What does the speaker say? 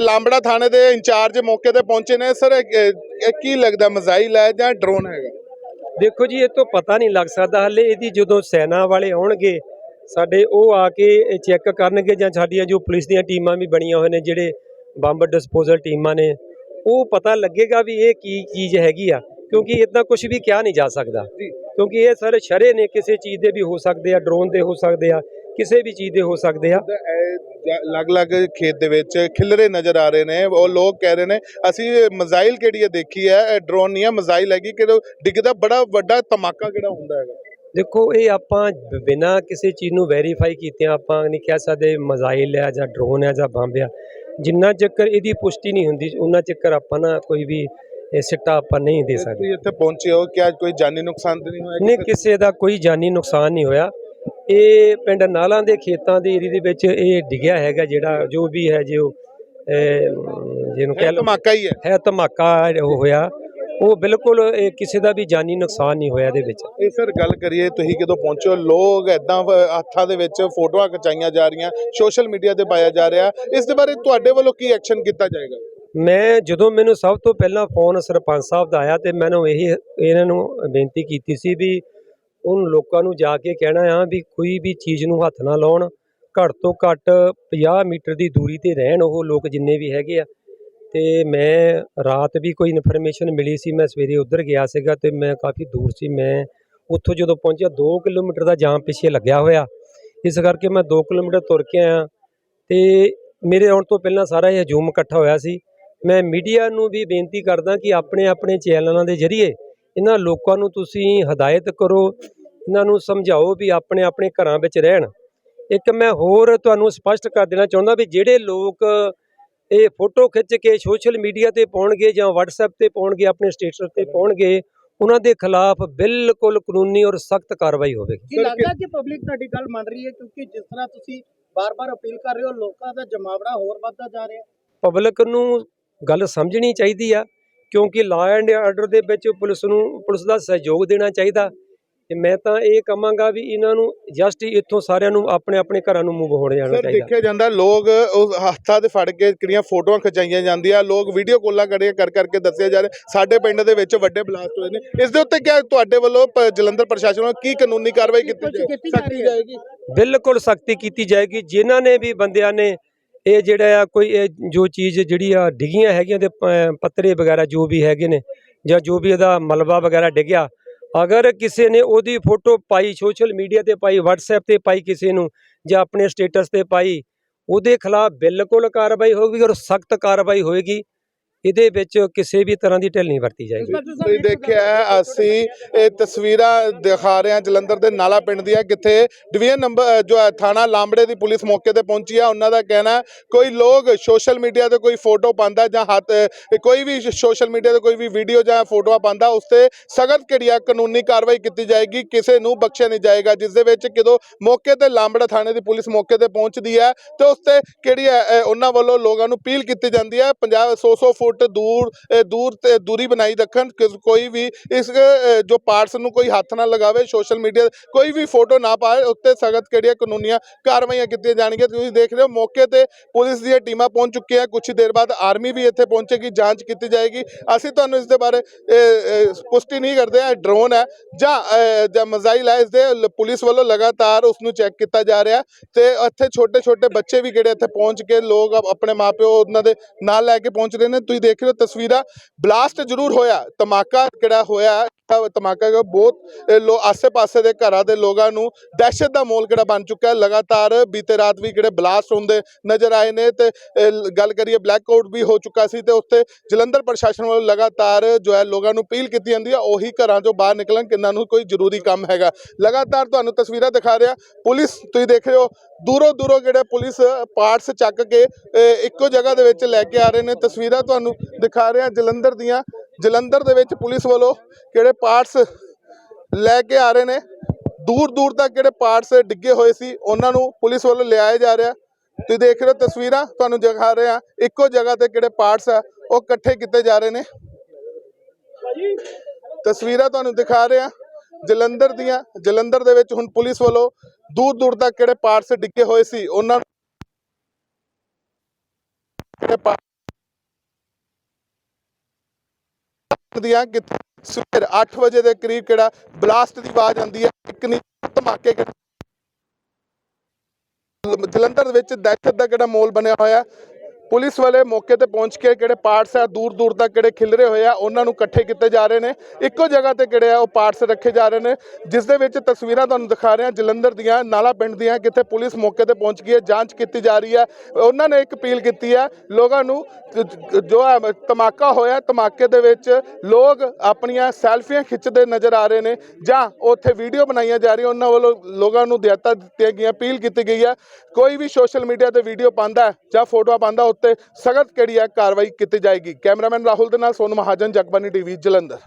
ਲਾਂਬੜਾ ਥਾਣੇ ਦੇ ਇੰਚਾਰਜ ਮੌਕੇ ਤੇ ਪਹੁੰਚੇ ਨੇ। ਸਰ ਇਹ- ਕੀ ਲੱਗਦਾ? ਮਜ਼ਾਈਲ ਹੈ ਜਾਂ ਡਰੋਨ ਹੈਗਾ? ਦੇਖੋ ਜੀ ਇਹ ਤੋਂ ਪਤਾ ਨਹੀਂ ਲੱਗ ਸਕਦਾ। ਹਲੇ ਇਹਦੀ ਜਦੋਂ ਸੈਨਾ ਵਾਲੇ ਆਉਣਗੇ ਸਾਡੇ ਉਹ ਆ ਕੇ ਚੈੱਕ ਕਰਨਗੇ ਜਾਂ ਸਾਡੀਆਂ ਜੋ ਪੁਲਿਸ ਦੀਆਂ ਟੀਮਾਂ ਵੀ ਬਣੀਆਂ ਹੋਏ ਨੇ ਜਿਹੜੇ ਬੰਬ ਡਿਸਪੋਜ਼ਲ ਟੀਮਾਂ ਨੇ ਉਹ ਪਤਾ ਲੱਗੇਗਾ ਵੀ ਇਹ ਕੀ ਚੀਜ਼ ਹੈਗੀ ਆ। ਕਿਉਂਕਿ ਇਦਾਂ ਕੁਝ ਵੀ ਕਿਹਾ ਨਹੀਂ ਜਾ ਸਕਦਾ। ਕਿਉਂਕਿ ਇਹ ਸਾਰੇ ਸ਼ਰੇ ਨੇ ਕਿਸੇ ਚੀਜ਼ ਦੇ ਵੀ ਹੋ ਸਕਦੇ ਆ ਡਰੋਨ ਦੇ ਹੋ ਸਕਦੇ ਆ। ਕਿਸੇ ਵੀ ਚੀਜ਼ ਦੇ ਹੋ ਸਕਦੇ ਆ। ਅਲੱਗ-ਅਲੱਗ ਖੇਤ ਦੇ ਵਿੱਚ ਖਿਲਰੇ ਨਜ਼ਰ ਆ ਰਹੇ ਨੇ ਉਹ ਲੋਕ ਕਹਿ ਰਹੇ ਨੇ ਅਸੀਂ ਮਜ਼ਾਈਲ ਕਿਹੜੀ ਹੈ? ਦੇਖੀ ਹੈ ਡਰੋਨ ਨਹੀਂ ਹੈ ਮਜ਼ਾਈਲ ਹੈਗੀ ਕਿ ਡਿੱਗਦਾ ਬੜਾ ਵੱਡਾ ਧਮਾਕਾ ਕਿਹੜਾ ਹੁੰਦਾ ਹੈਗਾ। ਦੇਖੋ ਇਹ ਆਪਾਂ ਬਿਨਾਂ ਕਿਸੇ ਚੀਜ਼ ਨੂੰ ਵੈਰੀਫਾਈ ਕੀਤੇ ਆਪਾਂ ਨਹੀਂ ਕਹਿ ਸਕਦੇ ਮਜ਼ਾਈਲ ਹੈ ਜਾਂ ਡਰੋਨ ਹੈ ਜਾਂ ਬੰਬ ਆ ਜਿੰਨਾ ਚੱਕਰ ਇਹਦੀ ਪੁਸ਼ਟੀ ਨਹੀਂ ਹੁੰਦੀ ਉਹਨਾਂ ਚੱਕਰ ਆਪਾਂ ਨਾ ਕੋਈ ਵੀ ਇਹ ਸਿੱਟਾ ਆਪਾਂ ਨਹੀਂ ਦੇ ਸਕਦੇ। ਤੁਸੀਂ ਇੱਥੇ ਪਹੁੰਚੇ ਹੋ ਕਿ ਅੱਜ ਕੋਈ ਜਾਨੀ ਨੁਕਸਾਨ ਨਹੀਂ ਹੋਇਆ ਨਹੀਂ ਕਿਸੇ ਦਾ ਕੋਈ ਜਾਨੀ ਨੁਕਸਾਨ ਨਹੀਂ ਹੋਇਆ। ਇਹ ਪਿੰਡ ਨਾਲਾਂ ਦੇ ਖੇਤਾਂ ਦੇ ਏਰੀਏ ਦੇ ਵਿੱਚ ਇਹ ਡਿੱਗਿਆ ਹੈਗਾ ਜਿਹੜਾ ਜੋ ਵੀ ਹੈ ਜੋ ਜਿਹਨੂੰ ਕਹਿ ਲਓ ਧਮਾਕਾ ਹੀ ਹੈ। ਹੈ ਧਮਾਕਾ ਹੋਇਆ। ਉਹ ਬਿਲਕੁਲ ਕਿਸੇ ਦਾ ਵੀ ਜਾਨੀ ਨੁਕਸਾਨ ਨਹੀਂ ਹੋਇਆ ਇਹਦੇ ਵਿੱਚ। ਇਹ ਸਰ ਗੱਲ ਕਰੀਏ ਤੁਸੀਂ ਜਦੋਂ ਪਹੁੰਚੋ ਲੋਕ ਐਦਾਂ ਹੱਥਾਂ ਦੇ ਵਿੱਚ ਫੋਟੋਆਂ ਖਿਚਾਈਆਂ ਜਾ ਰਹੀਆਂ ਸੋਸ਼ਲ ਮੀਡੀਆ ਤੇ ਪਾਇਆ ਜਾ ਰਿਹਾ। ਇਸ ਦੇ ਬਾਰੇ ਤੁਹਾਡੇ ਵੱਲੋਂ ਕੀ ਐਕਸ਼ਨ ਕੀਤਾ ਜਾਏਗਾ? ਮੈਂ ਜਦੋਂ ਮੈਨੂੰ ਸਭ ਤੋਂ ਪਹਿਲਾਂ ਫੋਨ ਸਰਪੰਚ ਸਾਹਿਬ ਦਾ ਆਇਆ ਤੇ ਮੈਨੂੰ ਇਹੀ ਇਹਨਾਂ ਨੂੰ ਬੇਨਤੀ ਕੀਤੀ ਸੀ ਵੀ ਉਨ ਲੋਕਾਂ ਨੂੰ ਜਾ ਕੇ ਕਹਿਣਾ ਆ ਵੀ ਕੋਈ ਵੀ ਚੀਜ਼ ਨੂੰ ਹੱਥ ਨਾ ਲਾਉਣ, ਘੱਟ ਤੋਂ ਘੱਟ 50 ਮੀਟਰ ਦੀ ਦੂਰੀ ਤੇ ਰਹਿਣ ਉਹ ਲੋਕ ਜਿੰਨੇ ਵੀ ਹੈਗੇ ਆ। ਤੇ ਮੈਂ ਰਾਤ ਵੀ ਕੋਈ ਇਨਫੋਰਮੇਸ਼ਨ ਮਿਲੀ ਸੀ, ਮੈਂ ਸਵੇਰੇ ਉੱਧਰ ਗਿਆ ਸੀਗਾ ਤੇ ਮੈਂ ਕਾਫੀ ਦੂਰ ਸੀ, ਮੈਂ ਉੱਥੋਂ ਜਦੋਂ ਪਹੁੰਚਿਆ 2 ਕਿਲੋਮੀਟਰ ਦਾ ਜਾਮ ਪਿੱਛੇ ਲੱਗਿਆ ਹੋਇਆ। ਇਸ ਕਰਕੇ ਮੈਂ 2 ਕਿਲੋਮੀਟਰ ਤੁਰ ਕੇ ਆਇਆ ਤੇ ਮੇਰੇ ਆਉਣ ਤੋਂ ਪਹਿਲਾਂ ਸਾਰਾ ਇਹ ਹਜੂਮ ਇਕੱਠਾ ਹੋਇਆ ਸੀ। ਮੈਂ ਮੀਡੀਆ ਨੂੰ ਵੀ ਬੇਨਤੀ ਕਰਦਾ ਕਿ ਆਪਣੇ ਆਪਣੇ ਚੈਨਲਾਂ ਦੇ ਜ਼ਰੀਏ ਇਹਨਾਂ ਲੋਕਾਂ ਨੂੰ ਤੁਸੀਂ ਹਦਾਇਤ ਕਰੋ ਇਹਨਾਂ ਨੂੰ ਸਮਝਾਓ ਵੀ ਆਪਣੇ ਆਪਣੇ ਘਰਾਂ ਵਿੱਚ ਰਹਿਣ। ਇੱਕ ਮੈਂ ਹੋਰ ਤੁਹਾਨੂੰ ਸਪਸ਼ਟ ਕਰ ਦੇਣਾ ਚਾਹੁੰਦਾ ਵੀ ਜਿਹੜੇ ਲੋਕ ਇਹ ਫੋਟੋ ਖਿੱਚ ਕੇ ਸੋਸ਼ਲ ਮੀਡੀਆ ਤੇ ਪਾਉਣਗੇ ਜਾਂ WhatsApp ਤੇ ਪਾਉਣਗੇ ਆਪਣੇ ਸਟੇਟਸ ਤੇ ਪਾਉਣਗੇ ਉਹਨਾਂ ਦੇ ਖਿਲਾਫ ਬਿਲਕੁਲ ਕਾਨੂੰਨੀ ਔਰ ਸਖਤ ਕਾਰਵਾਈ ਹੋਵੇਗੀ। ਕੀ ਲੱਗਦਾ ਕਿ ਪਬਲਿਕ ਤੁਹਾਡੀ ਗੱਲ ਮੰਨ ਰਹੀ ਹੈ? ਕਿਉਂਕਿ ਜਿਸ ਤਰ੍ਹਾਂ ਤੁਸੀਂ ਬਾਰ-ਬਾਰ ਅਪੀਲ ਕਰ ਰਹੇ ਹੋ ਲੋਕਾਂ ਦਾ ਜਮਾਵੜਾ ਹੋਰ ਵੱਧਦਾ ਜਾ ਰਿਹਾ। ਪਬਲਿਕ ਨੂੰ ਗੱਲ ਸਮਝਣੀ ਚਾਹੀਦੀ ਆ। ਕਿਉਂਕਿ ਲਾ ਐਂਡ ਆਰਡਰ ਦੇ ਵਿੱਚ ਪੁਲਿਸ ਨੂੰ ਪੁਲਿਸ ਦਾ ਸਹਿਯੋਗ ਦੇਣਾ ਚਾਹੀਦਾ। ਤੇ ਮੈਂ ਤਾਂ ਇਹ ਕਹਾਂਗਾ ਵੀ ਇਹਨਾਂ ਨੂੰ ਜਸਟ ਇੱਥੋਂ ਸਾਰਿਆਂ ਨੂੰ ਆਪਣੇ ਆਪਣੇ ਘਰਾਂ ਨੂੰ ਮੂਵ ਹੋਣ ਜਾਣਾ ਸਰ ਚਾਹੀਦਾ। ਦੇਖਿਆ ਜਾਂਦਾ ਲੋਕ ਉਸ ਹੱਥਾਂ ਤੇ ਫੜ ਕੇ ਕਿਹੜੀਆਂ ਫੋਟੋਆਂ ਖਿਚਾਈਆਂ ਜਾਂਦੀਆਂ ਲੋਕ ਵੀਡੀਓ ਕਾਲਾਂ ਕਰੇ ਕਰ ਕਰਕੇ ਦੱਸਿਆ ਜਾ ਰਿਹਾ ਸਾਡੇ ਪਿੰਡ ਦੇ ਵਿੱਚ ਵੱਡੇ ਬਲਾਸਟ ਹੋਏ ਨੇ। ਇਸ ਦੇ ਉੱਤੇ ਕਿਆ ਤੁਹਾਡੇ ਵੱਲੋਂ ਪ- ਜਲੰਧਰ ਪ੍ਰਸ਼ਾਸਨ ਵੱਲੋਂ ਕੀ ਕਾਨੂੰਨੀ ਕਾਰਵਾਈ ਕੀਤੀ। ਜਾਏਗੀ। ਬਿਲਕੁਲ ਸਖਤੀ ਕੀਤੀ ਜਾਏਗੀ। ਜਿਨ੍ਹਾਂ ਨੇ ਵੀ ਬੰਦਿਆਂ ਨੇ ਇਹ ਜਿਹੜਾ ਆ, ਕੋਈ ਇਹ ਜੋ ਚੀਜ਼ ਜਿਹੜੀ ਆ, ਡਿੱਗੀਆਂ ਹੈਗੀਆਂ ਤੇ ਪੱਤਰੇ ਵਗੈਰਾ ਜੋ ਵੀ ਹੈਗੇ ਨੇ ਜਾਂ ਜੋ ਵੀ ਇਹਦਾ ਮਲਬਾ ਵਗੈਰਾ ਡਿੱਗਿਆ, ਅਗਰ ਕਿਸੇ ਨੇ ਉਹਦੀ ਫੋਟੋ ਪਾਈ ਸੋਸ਼ਲ ਮੀਡੀਆ ਤੇ ਪਾਈ, WhatsApp ਤੇ ਪਾਈ ਕਿਸੇ ਨੂੰ ਜਾਂ ਆਪਣੇ ਸਟੇਟਸ ਤੇ ਪਾਈ, ਉਹਦੇ ਖਿਲਾਫ ਬਿਲਕੁਲ ਕਾਰਵਾਈ ਹੋਵੇਗੀ ਔਰ ਸਖਤ ਕਾਰਵਾਈ ਹੋਏਗੀ ਇਹਦੇ ਵਿੱਚ ਕਿਸੇ ਵੀ ਤਰ੍ਹਾਂ ਦੀ ਢਿੱਲ ਨਹੀਂ ਵਰਤੀ ਜਾਏਗੀ। ਤੁਸੀਂ ਦੇਖਿਆ ਹੈ, ਅਸੀਂ ਇਹ ਤਸਵੀਰਾਂ ਦਿਖਾ ਰਹੇ ਹਾਂ ਜਲੰਧਰ ਦੇ ਨਾਲਾ ਪਿੰਡ ਦੀਆਂ ਕਿੱਥੇ ਡਿਵੀਜ਼ਨ ਨੰਬਰ ਜੋ ਹੈ ਥਾਣਾ ਲਾਂਬੜੇ ਦੀ ਪੁਲਿਸ ਮੌਕੇ ਤੇ ਪਹੁੰਚੀ ਆ। ਉਹਨਾਂ ਦਾ ਕਹਿਣਾ ਹੈ, ਕੋਈ ਲੋਕ ਸੋਸ਼ਲ ਮੀਡੀਆ ਤੇ ਕੋਈ ਫੋਟੋ ਪਾਉਂਦਾ ਜਾਂ ਹੱਥ ਕੋਈ ਵੀ ਸੋਸ਼ਲ ਮੀਡੀਆ ਤੇ ਕੋਈ ਵੀ ਵੀਡੀਓ ਜਾਂ ਫੋਟੋਆਂ ਪਾਉਂਦਾ ਉਸ ਤੇ ਸਖਤ ਕਿਹੜੀ ਕਾਨੂੰਨੀ ਕਾਰਵਾਈ ਕੀਤੀ ਜਾਏਗੀ ਕਿਸੇ ਨੂੰ ਬਖਸ਼ਿਆ ਨਹੀਂ ਜਾਏਗਾ ਜਿਸ ਦੇ ਵਿੱਚ ਕਿਦੋਂ ਮੌਕੇ ਤੇ ਲਾਂਬੜਾ ਥਾਣੇ ਦੀ ਪੁਲਿਸ ਮੌਕੇ ਤੇ ਪਹੁੰਚਦੀ ਹੈ ਤੇ ਉਸ ਤੇ ਕਿਹੜੀ ਹੈ ਉਹਨਾਂ ਵੱਲੋਂ ਲੋਕਾਂ ਨੂੰ ਅਪੀਲ ਕੀਤੀ ਜਾਂਦੀ ਹੈ। 50 100 100 ਫੁੱਟ ਫੁੱਟ ਦੂਰ ਦੂਰ ਤੇ ਦੂਰੀ ਬਣਾਈ ਰੱਖਣ ਕੋਈ ਵੀ ਇਸ ਜੋ ਪਾਰਟਸ ਨੂੰ ਕੋਈ ਹੱਥ ਨਾ ਲਗਾਵੇ ਸੋਸ਼ਲ ਮੀਡੀਆ ਕੋਈ ਵੀ ਫੋਟੋ ਨਾ ਪਾਏ ਉੱਤੇ ਸਖਤ ਕਿਹੜੀਆਂ ਕਾਨੂੰਨੀਆਂ ਕਾਰਵਾਈਆਂ ਕੀਤੀਆਂ ਜਾਣਗੀਆਂ। ਤੁਸੀਂ ਦੇਖ ਰਹੇ ਹੋ ਮੌਕੇ ਤੇ ਪੁਲਿਸ ਦੀਆਂ ਟੀਮਾਂ ਪਹੁੰਚ ਚੁੱਕੀਆਂ। ਕੁਝ ਦੇਰ ਬਾਅਦ ਆਰਮੀ ਵੀ ਇੱਥੇ ਪਹੁੰਚੇਗੀ ਜਾਂਚ ਕੀਤੀ ਜਾਏਗੀ। ਅਸੀਂ ਤੁਹਾਨੂੰ ਇਸ ਦੇ ਬਾਰੇ ਪੁਸ਼ਟੀ ਨਹੀਂ ਕਰਦੇ ਇਹ ਡਰੋਨ ਹੈ ਜਾਂ ਅ, ਮਜ਼ਾਈਲ ਹੈ। ਇਸ ਦੇ ਪੁਲਿਸ ਵੱਲੋਂ ਲਗਾਤਾਰ ਉਸ ਨੂੰ ਚੈੱਕ ਕੀਤਾ ਜਾ ਰਿਹਾ ਤੇ ਇੱਥੇ ਛੋਟੇ ਛੋਟੇ ਬੱਚੇ ਵੀ ਕਿਹੜੇ ਇੱਥੇ ਪਹੁੰਚ ਕੇ ਲੋਕ ਆਪ- ਆਪਣੇ ਮਾਪਿਓ ਉਹਨਾਂ ਦੇ ਨਾਲ ਲੈ ਕੇ ਪਹੁੰਚ ਰਹੇ ਨੇ। ਤੁਸੀਂ ਦੇਖ ਰਹੇ ਹੋ ਤਸਵੀਰਾਂ। ਬਲਾਸਟ ਜ਼ਰੂਰ ਹੋਇਆ। ਧਮਾਕਾ ਕਿਹੜਾ ਹੋਇਆ ਤਾਂ ਧਮਾਕਾ ਹੈਗਾ, ਬਹੁਤ ਲੋ ਆਸੇ-ਪਾਸੇ ਦੇ ਘਰਾਂ ਦੇ ਲੋਕਾਂ ਨੂੰ ਦਹਿਸ਼ਤ ਦਾ ਮਾਹੌਲ ਕਿਹੜਾ ਬਣ ਚੁੱਕਾ ਹੈ? ਲਗਾਤਾਰ ਬੀਤੇ ਰਾਤ ਵੀ ਕਿਹੜੇ ਬਲਾਸਟ ਹੁੰਦੇ ਨਜ਼ਰ ਆਏ ਨੇ ਤੇ ਗੱਲ ਕਰੀਏ ਬਲੈਕ ਆਊਟ ਵੀ ਹੋ ਚੁੱਕਾ ਸੀ ਤੇ ਉੱਥੇ ਜਲੰਧਰ ਪ੍ਰਸ਼ਾਸਨ ਵੱਲੋਂ ਲਗਾਤਾਰ ਜੋ ਹੈ ਲੋਕਾਂ ਨੂੰ ਅਪੀਲ ਕੀਤੀ ਜਾਂਦੀ ਹੈ ਉਹੀ ਘਰਾਂ ਚੋਂ ਬਾਹਰ ਨਿਕਲਣ ਕਿੰਨਾਂ ਨੂੰ ਕੋਈ ਜ਼ਰੂਰੀ ਕੰਮ ਹੈਗਾ। ਲਗਾਤਾਰ ਤੁਹਾਨੂੰ ਤਸਵੀਰਾਂ ਦਿਖਾ ਰਿਹਾ ਪੁਲਿਸ ਤੁਸੀਂ ਦੇਖ ਰਹੇ ਹੋ ਦੂਰੋਂ ਦੂਰੋਂ ਜਿਹੜੇ ਪੁਲਿਸ ਪਾਰਟਸ ਚੱਕ ਕੇ ਇੱਕੋ ਜਗ੍ਹਾ ਦੇ ਵਿੱਚ ਲੈ ਕੇ ਆ ਰਹੇ ਨੇ। ਤਸਵੀਰਾਂ ਤੁਹਾਨੂੰ ਦਿਖਾ ਰਿਹਾ ਜਲੰਧਰ ਦੀਆਂ ਜਲੰਧਰ ਦੇ ਵਿੱਚ ਪੁਲਿਸ ਵੱਲੋਂ ਕਿਹੜੇ ਪਾਰਟਸ ਲੈ ਕੇ ਆ ਰਹੇ ਨੇ? ਦੂਰ ਦੂਰ ਤੱਕ ਕਿਹੜੇ ਪਾਰਟਸ ਡਿੱਗੇ ਹੋਏ ਸੀ? ਉਹਨਾਂ ਨੂੰ ਪੁਲਿਸ ਵੱਲੋਂ ਲਿਆਇਆ ਜਾ ਰਿਹਾ। ਤੁਸੀਂ ਦੇਖ ਰਹੇ ਹੋ ਤਸਵੀਰਾਂ, ਤੁਹਾਨੂੰ ਦਿਖਾ ਰਹੇ ਆ ਇੱਕੋ ਜਗ੍ਹਾ ਤੇ ਕਿਹੜੇ ਪਾਰਟਸ ਆ, ਉਹ ਇਕੱਠੇ ਕੀਤੇ ਜਾ ਰਹੇ ਨੇ। ਤਸਵੀਰਾਂ ਤੁਹਾਨੂੰ ਦਿਖਾ ਰਹੇ ਆ ਜਲੰਧਰ ਦੀਆਂ, ਜਲੰਧਰ ਦੇ ਵਿੱਚ ਹੁਣ ਪੁਲਿਸ ਵੱਲੋਂ ਦੂਰ ਦੂਰ ਤੱਕ ਕਿਹੜੇ ਪਾਰਟਸ ਡਿੱਗੇ ਹੋਏ ਸੀ? ਉਹਨਾਂ ਨੂੰ ਕਿਹੜੇ parts ਦੀਆਂ ਸਵੇਰ 8 ਵਜੇ ਦੇ ਕਰੀਬ ਕਿਹੜਾ ਬਲਾਸਟ ਦੀ ਆਵਾਜ਼ ਆਉਂਦੀ ਹੈ ਇੱਕ ਨਹੀਂ ਧਮਾਕੇ ਜਲੰਧਰ ਦੇ ਵਿੱਚ ਦਹਿਸ਼ਤ ਦਾ ਕਿਹੜਾ ਮੋਲ ਬਣਿਆ ਹੋਇਆ ਪੁਲਿਸ ਵਾਲੇ ਮੌਕੇ ਤੇ ਪਹੁੰਚ ਕੇ ਕਿਹੜੇ ਪਾਰਟਸ ਆ ਦੂਰ ਦੂਰ ਤੱਕ ਕਿਹੜੇ ਖਿਲਰੇ ਹੋਏ ਆ, ਉਹਨਾਂ ਨੂੰ ਇਕੱਠੇ ਕੀਤੇ ਜਾ ਰਹੇ ਨੇ। ਇੱਕੋ ਜਗ੍ਹਾ ਤੇ ਕਿਹੜੇ ਆ, ਉਹ ਪਾਰਟਸ ਰੱਖੇ ਜਾ ਰਹੇ ਨੇ, ਜਿਸ ਦੇ ਵਿੱਚ ਤਸਵੀਰਾਂ ਤੁਹਾਨੂੰ ਦਿਖਾ ਰਹੇ ਹਾਂ, ਜਲੰਧਰ ਦੀਆਂ, ਨਾਲਾ ਪਿੰਡ ਦੀਆਂ, ਕਿੱਥੇ ਪੁਲਿਸ ਮੌਕੇ ਤੇ ਪਹੁੰਚ ਗਈ ਹੈ, ਜਾਂਚ ਕੀਤੀ ਜਾ ਰਹੀ ਹੈ। ਉਹਨਾਂ ਨੇ ਇੱਕ ਅਪੀਲ ਕੀਤੀ ਹੈ, ਲੋਕਾਂ ਨੂੰ ਜੋ ਹੈ ਧਮਾਕਾ ਹੋਇਆ, ਧਮਾਕੇ ਦੇ ਵਿੱਚ ਲੋਕ ਆਪਣੀਆਂ ਸੈਲਫੀਆਂ ਖਿੱਚਦੇ ਨਜ਼ਰ ਆ ਰਹੇ ਨੇ, ਜਾਂ ਉੱਥੇ ਵੀਡੀਓ ਬਣਾਈਆਂ ਜਾ ਰਹੀਆਂ, ਉਹਨਾਂ ਵੱਲੋਂ ਲੋਕਾਂ ਨੂੰ ਹਦਾਇਤਾਂ ਦਿੱਤੀਆਂ ਗਈਆਂ, ਅਪੀਲ ਕੀਤੀ ਗਈ ਹੈ। ਕੋਈ ਵੀ ਸੋਸ਼ਲ ਮੀਡੀਆ ਤੇ ਵੀਡੀਓ ਪਾਉਂਦਾ ਜਾਂ ਫੋਟੋਆਂ ਪਾਉਂਦਾ ਉੱਤੇ ਸਖਤ ਕਿਹੜੀ ਹੈ ਕਾਰਵਾਈ ਕੀਤੀ ਜਾਏਗੀ। ਕੈਮਰਾਮੈਨ ਰਾਹੁਲ ਦੇ ਨਾਲ ਸੋਨ ਮਹਾਜਨ ਜਗਬਾਨੀ ਟੀਵੀ, ਜਲੰਧਰ।